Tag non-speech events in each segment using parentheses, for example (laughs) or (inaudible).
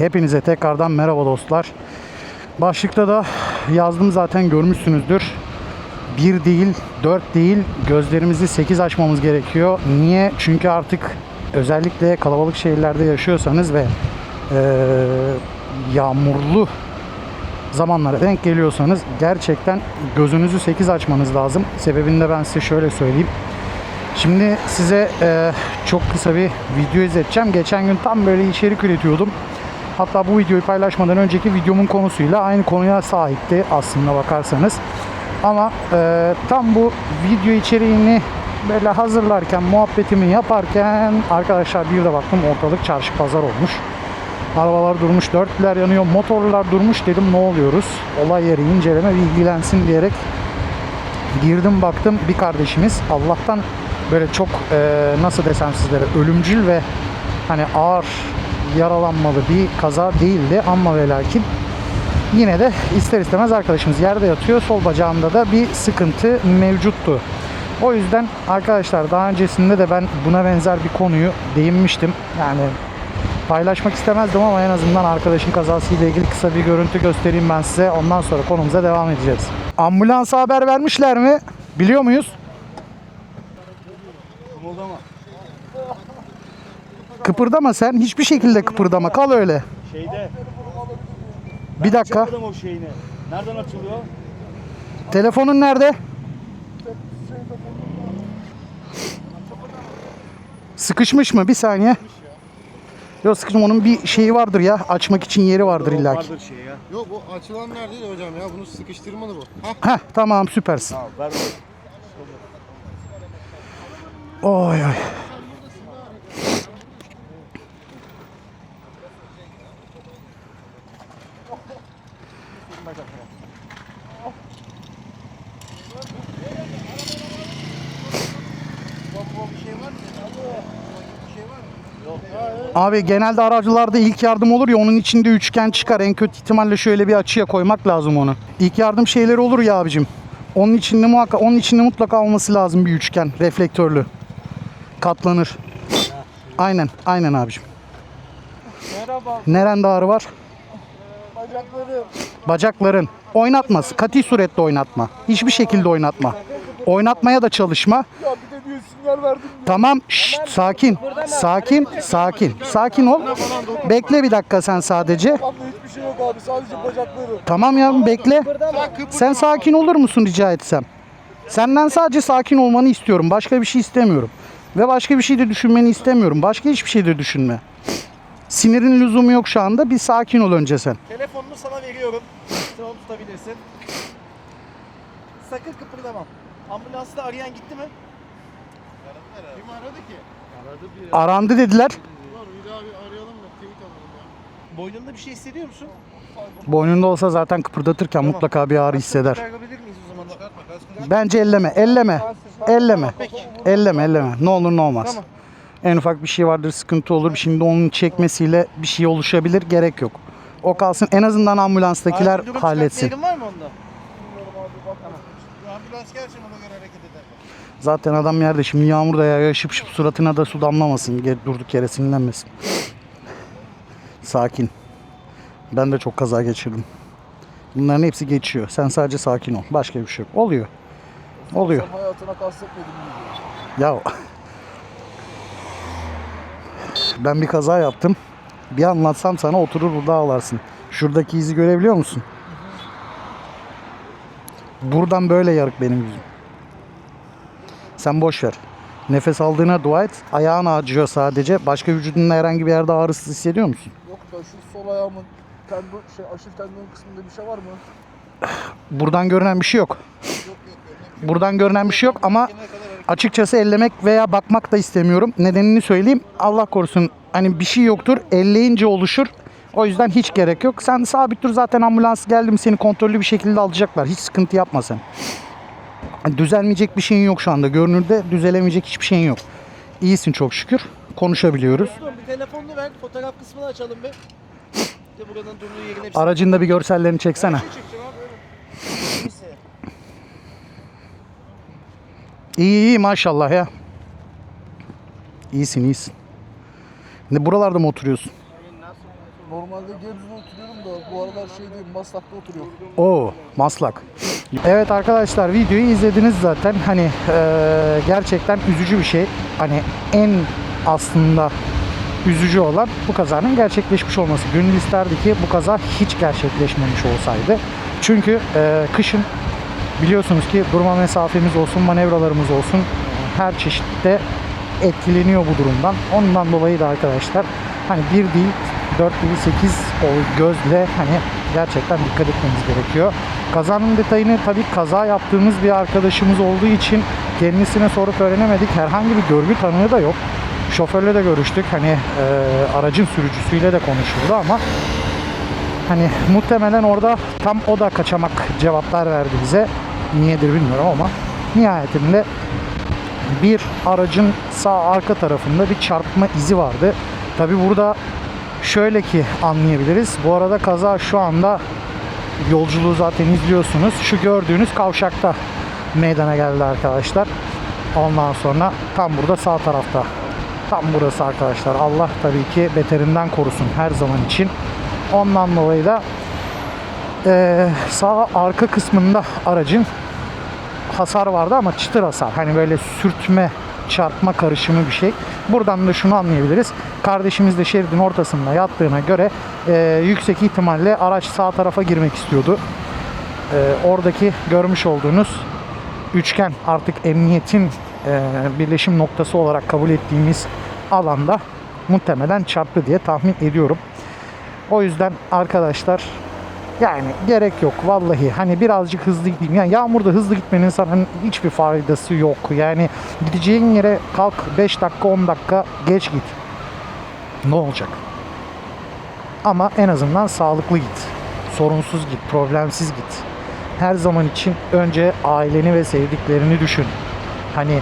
Hepinize tekrardan merhaba dostlar. Başlıkta da yazdım zaten görmüşsünüzdür. Bir değil, dört değil, gözlerimizi sekiz açmamız gerekiyor. Niye? Çünkü artık özellikle kalabalık şehirlerde yaşıyorsanız ve eee, yağmurlu zamanlara denk geliyorsanız gerçekten gözünüzü 8 açmanız lazım. Sebebini de ben size şöyle söyleyeyim. Şimdi size e, çok kısa bir video izleteceğim. Geçen gün tam böyle içerik üretiyordum. Hatta bu videoyu paylaşmadan önceki videomun konusuyla aynı konuya sahipti aslında bakarsanız. Ama e, tam bu video içeriğini böyle hazırlarken, muhabbetimi yaparken arkadaşlar bir de baktım ortalık çarşı pazar olmuş. Arabalar durmuş, dörtlüler yanıyor, motorlar durmuş dedim ne oluyoruz? Olay yeri inceleme bilgilensin diyerek girdim baktım bir kardeşimiz Allah'tan böyle çok e, nasıl desem sizlere ölümcül ve hani ağır yaralanmalı bir kaza değildi ama ve lakin yine de ister istemez arkadaşımız yerde yatıyor sol bacağında da bir sıkıntı mevcuttu. O yüzden arkadaşlar daha öncesinde de ben buna benzer bir konuyu değinmiştim. Yani paylaşmak istemezdim ama en azından arkadaşın kazasıyla ilgili kısa bir görüntü göstereyim ben size. Ondan sonra konumuza devam edeceğiz. Ambulansa haber vermişler mi? Biliyor muyuz? Kımıldama. Kıpırdama sen. Hiçbir şekilde kıpırdama. Kal öyle. Şeyde. Bir dakika. Açamadım o şeyini. Nereden açılıyor? Telefonun nerede? Sıkışmış mı? Bir saniye. Yok sıkışmış. Onun bir şeyi vardır ya. Açmak için yeri vardır illa ki. Vardır şey ya. Yok bu açılanlar değil hocam ya. Bunu sıkıştırmalı bu. Hah. Heh tamam süpersin. Tamam ver ver. Oy oy. Abi genelde aracılarda ilk yardım olur ya onun içinde üçgen çıkar. En kötü ihtimalle şöyle bir açıya koymak lazım onu. İlk yardım şeyleri olur ya abicim. Onun içinde muhakkak onun içinde mutlaka olması lazım bir üçgen reflektörlü. Katlanır. Aynen, aynen abicim. Merhaba. Nerende ağrı var? Bacaklarım. Bacakların. Oynatma. Kati surette oynatma. Hiçbir şekilde oynatma. Oynatmaya da çalışma. Ya bir de bir sinyal verdim. Tamam. Şşt, sakin. Sakin. Sakin. Sakin ol. Bekle bir dakika sen sadece. Hiçbir şey yok abi. Sadece bacakları. Tamam ya bekle. Sen sakin olur musun rica etsem? Senden sadece sakin olmanı istiyorum. Başka bir şey istemiyorum. Ve başka bir şey de düşünmeni istemiyorum. Başka hiçbir şey de düşünme. Sinirin lüzumu yok şu anda. Bir sakin ol önce sen. Telefonunu sana veriyorum. Sen onu tutabilirsin. Sakın kıpırdamam. Ambulansta arayan gitti mi? Kim aradı ki? Aradı bir. Arandı dediler. Bir daha bir arayalım da teyit alalım ya. Boynunda bir şey hissediyor musun? Boynunda olsa zaten kıpırdatırken mutlaka bir ağrı hisseder. Çıkarabilir miyiz o zaman? Çıkartma kaskını. Bence elleme, elleme. Elleme. Elleme, elleme. Ne olur ne olmaz. Tamam. En ufak bir şey vardır, sıkıntı olur. Şimdi onun çekmesiyle bir şey oluşabilir. Gerek yok. O kalsın. En azından ambulanstakiler Acil durum halletsin. çıkartma yerin var mı onda? Ambulans gelsin ona göre hareket eder. Zaten adam yerde şimdi yağmur da yağıyor. Şıp şıp suratına da su damlamasın. Ge- Durduk yere sinirlenmesin. Sakin. Ben de çok kaza geçirdim. Bunların hepsi geçiyor. Sen sadece sakin ol. Başka bir şey yok. Oluyor. Oluyor. Sen hayatına kastetmedin mi? Ya ben bir kaza yaptım. Bir anlatsam sana oturur burada ağlarsın. Şuradaki izi görebiliyor musun? Buradan böyle yarık benim yüzüm. Sen boş ver. Nefes aldığına dua et. Ayağın acıyor sadece. Başka vücudunda herhangi bir yerde ağrısız hissediyor musun? Yok da şu sol ayağımın tendon, şey, aşil tendon kısmında bir şey var mı? Buradan görünen bir şey yok. Buradan görünen bir şey yok ama açıkçası ellemek veya bakmak da istemiyorum. Nedenini söyleyeyim. Allah korusun hani bir şey yoktur. Elleyince oluşur. O yüzden hiç gerek yok. Sen sabit dur zaten ambulans geldi mi seni kontrollü bir şekilde alacaklar. Hiç sıkıntı yapma sen. Düzelmeyecek bir şeyin yok şu anda. Görünürde düzelemeyecek hiçbir şeyin yok. İyisin çok şükür. Konuşabiliyoruz. Bir telefonunu ver, fotoğraf kısmını açalım bir. Bir de buranın durduğu yerin hepsini. Aracın da bir görsellerini çeksene. Şey çekeceğim abi öyle. Neyse. İyi iyi maşallah ya. İyisin iyisin. Ne buralarda mı oturuyorsun? Normalde Gebze'de oturuyorum da bu aralar şey değil Maslak'ta oturuyorum. Oo, Maslak. Evet arkadaşlar videoyu izlediniz zaten. Hani eee, gerçekten üzücü bir şey. Hani en aslında üzücü olan bu kazanın gerçekleşmiş olması. Gönül isterdi ki bu kaza hiç gerçekleşmemiş olsaydı. Çünkü eee, kışın biliyorsunuz ki durma mesafemiz olsun, manevralarımız olsun her çeşitte etkileniyor bu durumdan. Ondan dolayı da arkadaşlar hani bir değil 4 değil 8 o gözle hani gerçekten dikkat etmemiz gerekiyor. Kazanın detayını tabii kaza yaptığımız bir arkadaşımız olduğu için kendisine sorup öğrenemedik. Herhangi bir görgü tanığı da yok. Şoförle de görüştük. Hani e, aracın sürücüsüyle de konuşuldu ama Hani muhtemelen orada tam o da kaçamak cevaplar verdi bize. Niyedir bilmiyorum ama nihayetinde bir aracın sağ arka tarafında bir çarpma izi vardı. Tabi burada şöyle ki anlayabiliriz. Bu arada kaza şu anda yolculuğu zaten izliyorsunuz. Şu gördüğünüz kavşakta meydana geldi arkadaşlar. Ondan sonra tam burada sağ tarafta. Tam burası arkadaşlar. Allah tabii ki beterinden korusun her zaman için. Ondan dolayı da eee, sağ arka kısmında aracın hasar vardı ama çıtır hasar. Hani böyle sürtme, çarpma karışımı bir şey. Buradan da şunu anlayabiliriz. Kardeşimiz de şeridin ortasında yattığına göre eee, yüksek ihtimalle araç sağ tarafa girmek istiyordu. Eee, oradaki görmüş olduğunuz üçgen artık emniyetin eee, birleşim noktası olarak kabul ettiğimiz alanda muhtemelen çarptı diye tahmin ediyorum. O yüzden arkadaşlar yani gerek yok vallahi hani birazcık hızlı gideyim. Yani yağmurda hızlı gitmenin sana hiçbir faydası yok. Yani gideceğin yere kalk 5 dakika 10 dakika geç git. Ne olacak? Ama en azından sağlıklı git. Sorunsuz git, problemsiz git. Her zaman için önce aileni ve sevdiklerini düşün. Hani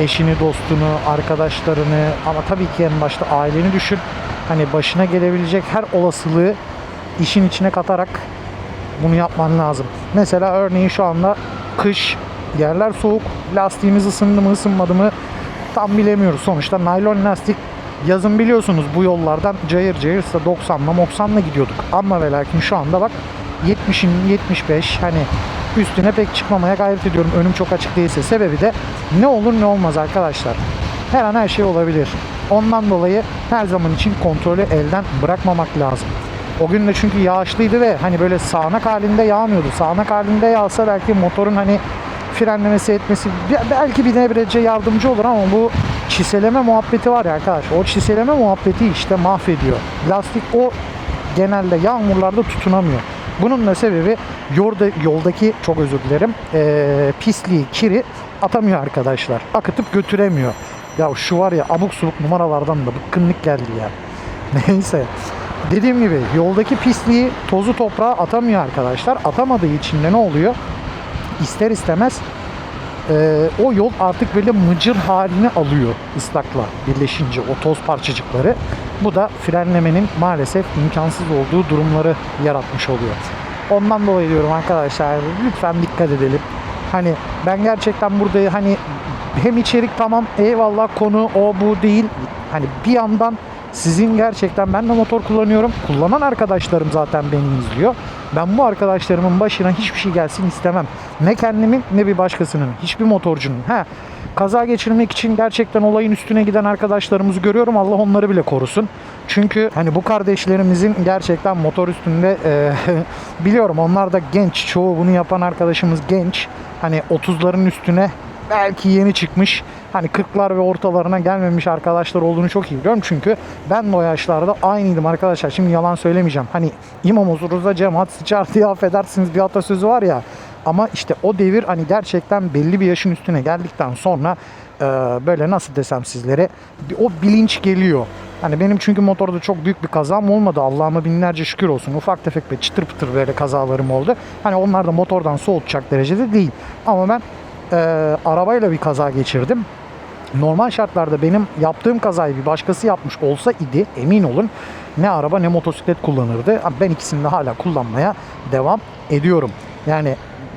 eşini, dostunu, arkadaşlarını ama tabii ki en başta aileni düşün. Hani başına gelebilecek her olasılığı işin içine katarak bunu yapman lazım. Mesela örneğin şu anda kış, yerler soğuk, lastiğimiz ısındı mı ısınmadı mı tam bilemiyoruz. Sonuçta naylon lastik yazın biliyorsunuz bu yollardan cayır cayır 90'la 90'la gidiyorduk. Ama ve lakin şu anda bak 70'in 75 hani üstüne pek çıkmamaya gayret ediyorum. Önüm çok açık değilse sebebi de ne olur ne olmaz arkadaşlar. Her an her şey olabilir. Ondan dolayı her zaman için kontrolü elden bırakmamak lazım. O gün de çünkü yağışlıydı ve hani böyle sağanak halinde yağmıyordu. Sağanak halinde yağsa belki motorun hani frenlemesi etmesi be- belki bir nebze yardımcı olur ama bu çiseleme muhabbeti var ya arkadaş. O çiseleme muhabbeti işte mahvediyor. Lastik o genelde yağmurlarda tutunamıyor. Bunun da sebebi yolda, yoldaki çok özür dilerim eee, pisliği, kiri atamıyor arkadaşlar. Akıtıp götüremiyor. Ya şu var ya abuk subuk numaralardan da bıkkınlık geldi ya. (laughs) Neyse. Dediğim gibi yoldaki pisliği, tozu toprağa atamıyor arkadaşlar. Atamadığı için de ne oluyor? İster istemez eee, o yol artık böyle mıcır halini alıyor ıslakla birleşince o toz parçacıkları. Bu da frenlemenin maalesef imkansız olduğu durumları yaratmış oluyor. Ondan dolayı diyorum arkadaşlar lütfen dikkat edelim. Hani ben gerçekten burada hani hem içerik tamam eyvallah konu o bu değil. Hani bir yandan sizin gerçekten ben de motor kullanıyorum. Kullanan arkadaşlarım zaten beni izliyor. Ben bu arkadaşlarımın başına hiçbir şey gelsin istemem. Ne kendimin ne bir başkasının. Hiçbir motorcunun. He, kaza geçirmek için gerçekten olayın üstüne giden arkadaşlarımızı görüyorum. Allah onları bile korusun. Çünkü hani bu kardeşlerimizin gerçekten motor üstünde e, (laughs) biliyorum onlar da genç. Çoğu bunu yapan arkadaşımız genç. Hani 30'ların üstüne belki yeni çıkmış. Hani 40'lar ve ortalarına gelmemiş arkadaşlar olduğunu çok iyi biliyorum. Çünkü ben de o yaşlarda aynıydım arkadaşlar. Şimdi yalan söylemeyeceğim. Hani imam huzurunuzda cemaat sıçar diye affedersiniz bir atasözü var ya. Ama işte o devir hani gerçekten belli bir yaşın üstüne geldikten sonra e, böyle nasıl desem sizlere o bilinç geliyor. Hani benim çünkü motorda çok büyük bir kazam olmadı. Allah'ıma binlerce şükür olsun. Ufak tefek ve çıtır pıtır böyle kazalarım oldu. Hani onlar da motordan soğutacak derecede değil. Ama ben e, arabayla bir kaza geçirdim. Normal şartlarda benim yaptığım kazayı bir başkası yapmış olsa idi emin olun ne araba ne motosiklet kullanırdı. Ben ikisini de hala kullanmaya devam ediyorum. Yani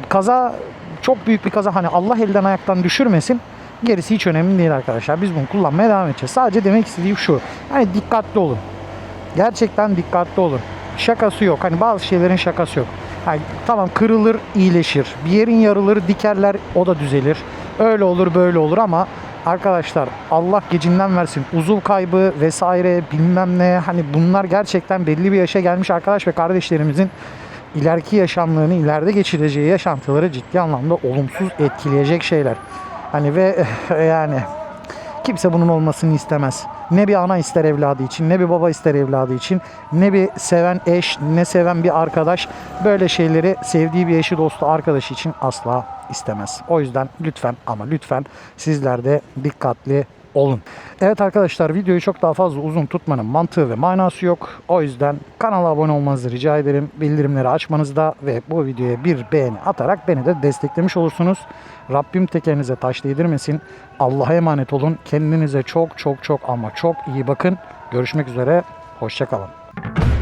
kaza çok büyük bir kaza hani Allah elden ayaktan düşürmesin. Gerisi hiç önemli değil arkadaşlar. Biz bunu kullanmaya devam edeceğiz. Sadece demek istediğim şu. Hani dikkatli olun. Gerçekten dikkatli olun. Şakası yok. Hani bazı şeylerin şakası yok. Hani tamam kırılır, iyileşir. Bir yerin yarılır, dikerler, o da düzelir. Öyle olur, böyle olur ama arkadaşlar Allah gecinden versin. Uzuv kaybı vesaire bilmem ne hani bunlar gerçekten belli bir yaşa gelmiş arkadaş ve kardeşlerimizin ileriki yaşamlarını, ileride geçireceği yaşantıları ciddi anlamda olumsuz etkileyecek şeyler. Hani ve (laughs) yani Kimse bunun olmasını istemez. Ne bir ana ister evladı için, ne bir baba ister evladı için, ne bir seven eş, ne seven bir arkadaş böyle şeyleri sevdiği bir eşi, dostu, arkadaşı için asla istemez. O yüzden lütfen ama lütfen sizler de dikkatli olun. Evet arkadaşlar videoyu çok daha fazla uzun tutmanın mantığı ve manası yok. O yüzden kanala abone olmanızı rica ederim. Bildirimleri açmanızda ve bu videoya bir beğeni atarak beni de desteklemiş olursunuz. Rabbim tekerinize taş değdirmesin. Allah'a emanet olun. Kendinize çok çok çok ama çok iyi bakın. Görüşmek üzere. Hoşçakalın.